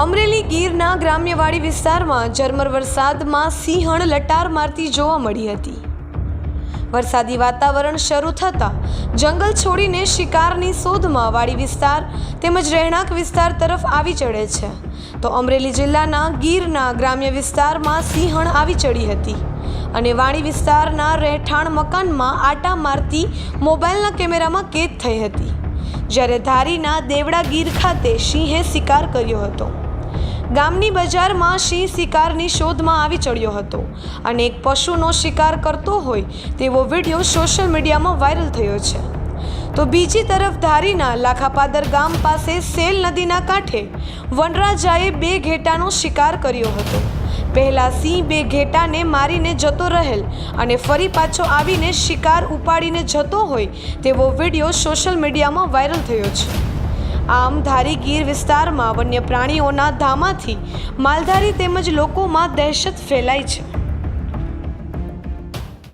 અમરેલી ગીરના ગ્રામ્યવાડી વિસ્તારમાં ઝરમર વરસાદમાં સિંહણ લટાર મારતી જોવા મળી હતી. વરસાદી વાતાવરણ શરૂ થતાં જંગલ છોડીને શિકારની શોધમાં વાડી વિસ્તાર તેમજ રહેણાંક વિસ્તાર તરફ આવી ચડે છે. તો અમરેલી જિલ્લાના ગીરના ગ્રામ્ય વિસ્તારમાં સિંહણ આવી ચડી હતી અને વાડી વિસ્તારના રહેઠાણ મકાનમાં આટા મારતી મોબાઈલના કેમેરામાં કેદ થઈ હતી. જ્યારે ધારીના દેવડા ગીર ખાતે સિંહે શિકાર કર્યો હતો. ગામની બજારમાં સિંહ શિકારની શોધમાં આવી ચડ્યો હતો અને એક પશુનો શિકાર કરતો હોય તેવો વીડિયો સોશિયલ મીડિયામાં વાયરલ થયો છે. તો બીજી તરફ ધારીના લાખાપાદર ગામ પાસે સેલ નદીના કાંઠે વનરાજાએ બે ઘેટાનો શિકાર કર્યો હતો. પહેલા સિંહ બે ઘેટાને મારીને જતો રહેલ અને ફરી પાછો આવીને શિકાર ઉપાડીને જતો હોય તેવો વીડિયો સોશિયલ મીડિયામાં વાયરલ થયો છે. આમ ધારી ગીર વિસ્તારમાં વન્ય પ્રાણીઓના ધામાથી માલધારી તેમજ લોકોમાં દહેશત ફેલાઈ છે.